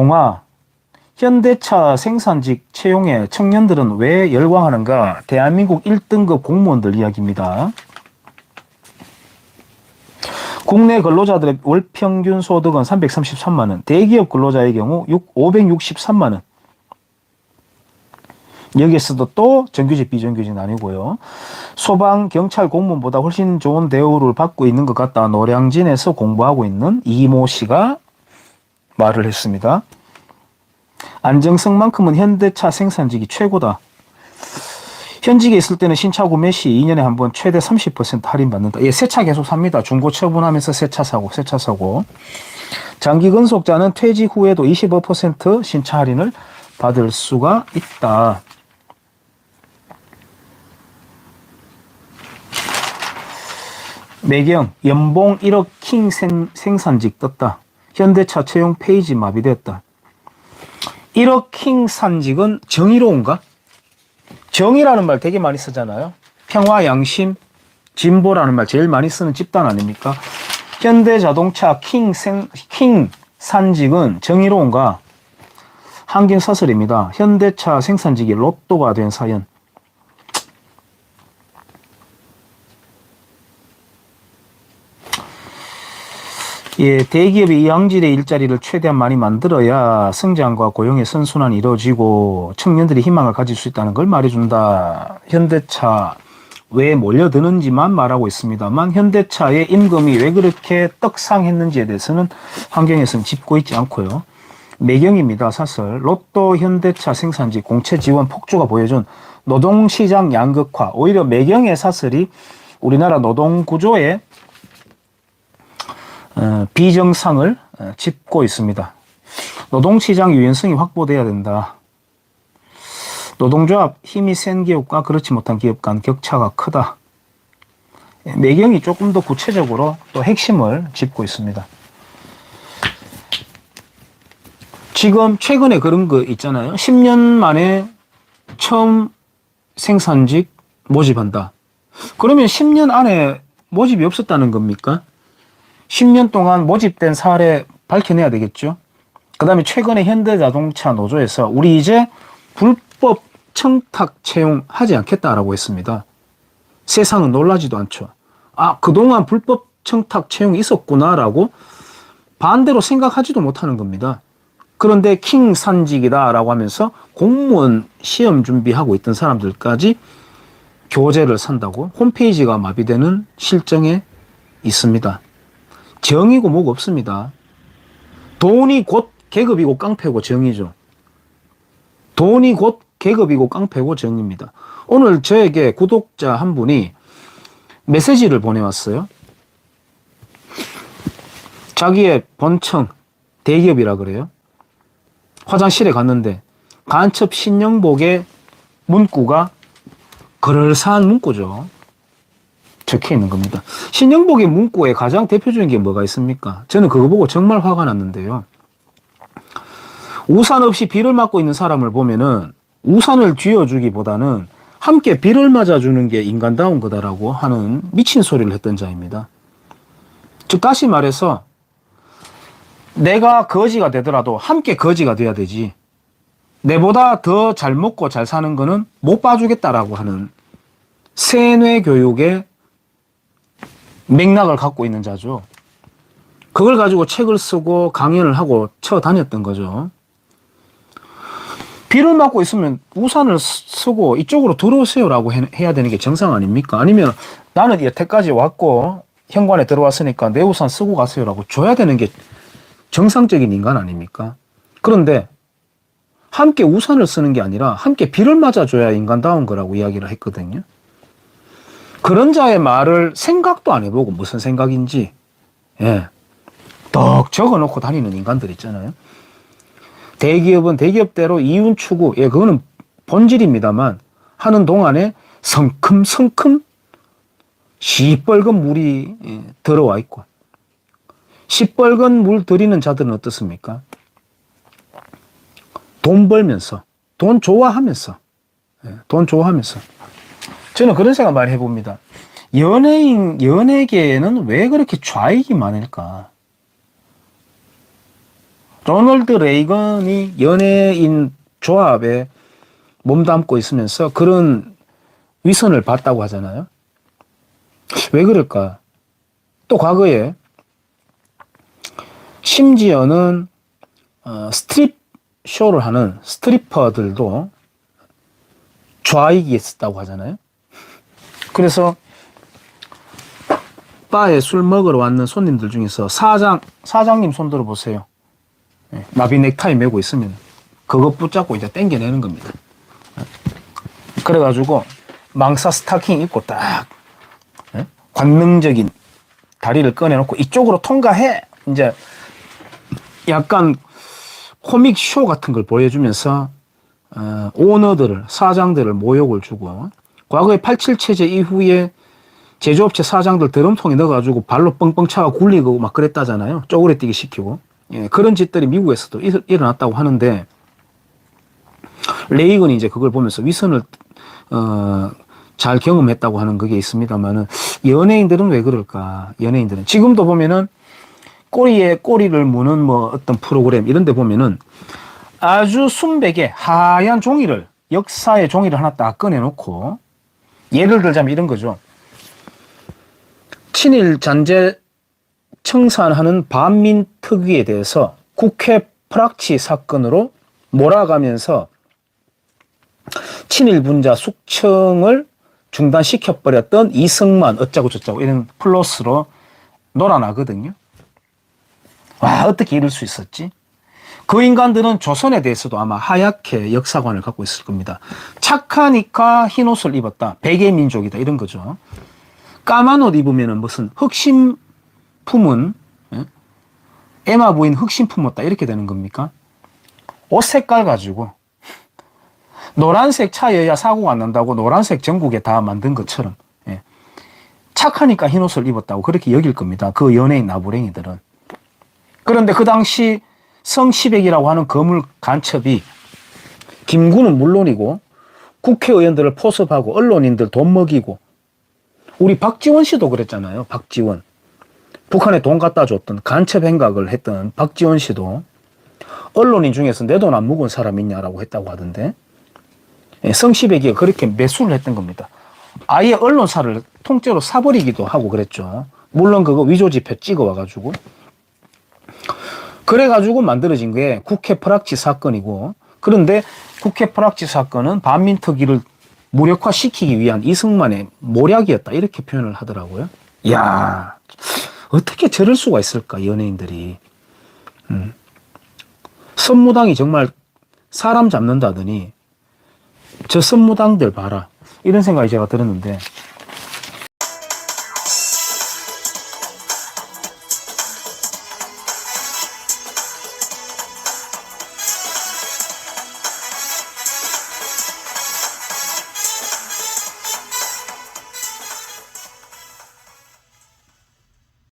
동아 현대차 생산직 채용에 청년들은 왜 열광하는가? 대한민국 1등급 공무원들 이야기입니다. 국내 근로자들의 월 평균 소득은 333만 원, 대기업 근로자의 경우 6, 563만 원. 여기에서도 또 정규직 비정규직 나뉘고요. 소방 경찰 공무원보다 훨씬 좋은 대우를 받고 있는 것 같다. 노량진에서 공부하고 있는 이모 씨가 말을 했습니다. 안정성만큼은 현대차 생산직이 최고다. 현직에 있을 때는 신차 구매 시 2년에 한 번 최대 30% 할인받는다. 예, 새 차 계속 삽니다. 중고 처분하면서 새 차 사고, 새 차 사고. 장기 근속자는 퇴직 후에도 25% 신차 할인을 받을 수가 있다. 매경 연봉 1억 킹 생, 생산직 떴다. 현대차 채용 페이지 마비됐다. 1억 킹 산직은 정의로운가? 정의라는 말 되게 많이 쓰잖아요. 평화, 양심, 진보라는 말 제일 많이 쓰는 집단 아닙니까? 현대 자동차 킹, 생, 킹 산직은 정의로운가? 한긴 서설입니다. 현대차 생산직이 로또가 된 사연. 예, 대기업이 이 양질의 일자리를 최대한 많이 만들어야 성장과 고용의 선순환이 이루어지고 청년들이 희망을 가질 수 있다는 걸 말해준다. 현대차 왜 몰려드는지만 말하고 있습니다만 현대차의 임금이 왜 그렇게 떡상했는지에 대해서는 환경에서는 짚고 있지 않고요. 매경입니다. 사설 로또 현대차 생산지 공채 지원 폭주가 보여준 노동시장 양극화 오히려 매경의 사설이 우리나라 노동 구조에 어, 비정상을 어, 짚고 있습니다. 노동시장 유연성이 확보돼야 된다. 노동조합 힘이 센 기업과 그렇지 못한 기업 간 격차가 크다. 예, 매경이 조금 더 구체적으로 또 핵심을 짚고 있습니다. 지금 최근에 그런 거 있잖아요. 10년 만에 처음 생산직 모집한다. 그러면 10년 안에 모집이 없었다는 겁니까? 10년 동안 모집된 사례 밝혀내야 되겠죠. 그 다음에 최근에 현대자동차 노조에서 우리 이제 불법 청탁 채용하지 않겠다라고 했습니다. 세상은 놀라지도 않죠. 아, 그동안 불법 청탁 채용이 있었구나라고 반대로 생각하지도 못하는 겁니다. 그런데 킹 산직이다라고 하면서 공무원 시험 준비하고 있던 사람들까지 교재를 산다고 홈페이지가 마비되는 실정에 있습니다. 정이고 뭐고 없습니다. 돈이 곧 계급이고 깡패고 정이죠. 돈이 곧 계급이고 깡패고 정입니다. 오늘 저에게 구독자 한 분이 메시지를 보내왔어요. 자기의 본청 대기업이라 그래요. 화장실에 갔는데 간첩 신영복의 문구가 그럴싸한 문구죠. 적혀 있는 겁니다. 신영복의 문구에 가장 대표적인 게 뭐가 있습니까? 저는 그거 보고 정말 화가 났는데요. 우산 없이 비를 맞고 있는 사람을 보면은 우산을 쥐어주기보다는 함께 비를 맞아주는 게 인간다운 거다라고 하는 미친 소리를 했던 자입니다. 즉, 다시 말해서 내가 거지가 되더라도 함께 거지가 돼야 되지. 내보다 더 잘 먹고 잘 사는 거는 못 봐주겠다라고 하는 세뇌 교육의 맥락을 갖고 있는 자죠. 그걸 가지고 책을 쓰고 강연을 하고 쳐 다녔던 거죠. 비를 맞고 있으면 우산을 쓰고 이쪽으로 들어오세요라고 해야 되는 게 정상 아닙니까? 아니면 나는 여태까지 왔고 현관에 들어왔으니까 내 우산 쓰고 가세요라고 줘야 되는 게 정상적인 인간 아닙니까? 그런데 함께 우산을 쓰는 게 아니라 함께 비를 맞아줘야 인간다운 거라고 이야기를 했거든요. 그런 자의 말을 생각도 안 해보고 무슨 생각인지, 예. 떡 적어 놓고 다니는 인간들 있잖아요. 대기업은 대기업대로 이윤 추구, 예, 그거는 본질입니다만, 하는 동안에 성큼성큼 시뻘건 물이 예, 들어와 있고, 시뻘건 물 들이는 자들은 어떻습니까? 돈 벌면서, 돈 좋아하면서, 예, 돈 좋아하면서. 저는 그런 생각 많이 해봅니다. 연예인, 연예계에는 왜 그렇게 좌익이 많을까? 로널드 레이건이 연예인 조합에 몸담고 있으면서 그런 위선을 봤다고 하잖아요. 왜 그럴까? 또 과거에 심지어는 어, 스트립 쇼를 하는 스트리퍼들도 좌익이 있었다고 하잖아요. 그래서 바에 술 먹으러 왔는 손님들 중에서 사장 사장님 손 들어 보세요. 예, 나비 넥타이 메고 있으면 그거 붙잡고 이제 땡겨내는 겁니다. 예. 그래가지고 망사 스타킹 입고 딱 예? 관능적인 다리를 꺼내놓고 이쪽으로 통과해 이제 약간 코믹 쇼 같은 걸 보여주면서 어, 오너들을 사장들을 모욕을 주고 과거에 87 체제 이후에 제조업체 사장들 드럼통에 넣어가지고 발로 뻥뻥 차가 굴리고 막 그랬다잖아요. 쪼그레뛰기 시키고. 예, 그런 짓들이 미국에서도 일, 일어났다고 하는데, 레이건이 이제 그걸 보면서 위선을, 어, 잘 경험했다고 하는 그게 있습니다만은, 연예인들은 왜 그럴까? 연예인들은. 지금도 보면은, 꼬리에 꼬리를 무는 뭐 어떤 프로그램 이런 데 보면은, 아주 순백의 하얀 종이를, 역사의 종이를 하나 딱 꺼내놓고, 예를 들자면 이런 거죠. 친일 잔재 청산하는 반민 특위에 대해서 국회 프락치 사건으로 몰아가면서 친일 분자 숙청을 중단시켜 버렸던 이승만 어쩌고 저쩌고 이런 플러스로 놀아나거든요. 와 어떻게 이럴 수 있었지? 그 인간들은 조선에 대해서도 아마 하얗게 역사관을 갖고 있을 겁니다. 착하니까 흰 옷을 입었다. 백의 민족이다. 이런 거죠. 까만 옷 입으면은 무슨 흑심 품은 예? 에마 부인 흑심 품었다 이렇게 되는 겁니까? 옷 색깔 가지고 노란색 차여야 사고가 안 난다고 노란색 전국에 다 만든 것처럼 예. 착하니까 흰 옷을 입었다고 그렇게 여길 겁니다. 그 연예인 나부랭이들은 그런데 그 당시 성시백이라고 하는 거물 간첩이 김구는 물론이고 국회의원들을 포섭하고 언론인들 돈 먹이고 우리 박지원 씨도 그랬잖아요. 박지원. 북한에 돈 갖다 줬던 간첩 행각을 했던 박지원 씨도 언론인 중에서 내 돈 안 묵은 사람 있냐라고 했다고 하던데 예, 성시백이가 그렇게 매수를 했던 겁니다. 아예 언론사를 통째로 사버리기도 하고 그랬죠. 물론 그거 위조 지표 찍어와가지고 그래가지고 만들어진 게 국회 프락치 사건이고 그런데 국회 프락치 사건은 반민특위를 무력화시키기 위한 이승만의 모략이었다 이렇게 표현을 하더라고요. 야 어떻게 저럴 수가 있을까 연예인들이 음. 선무당이 정말 사람 잡는다더니 저 선무당들 봐라 이런 생각이 제가 들었는데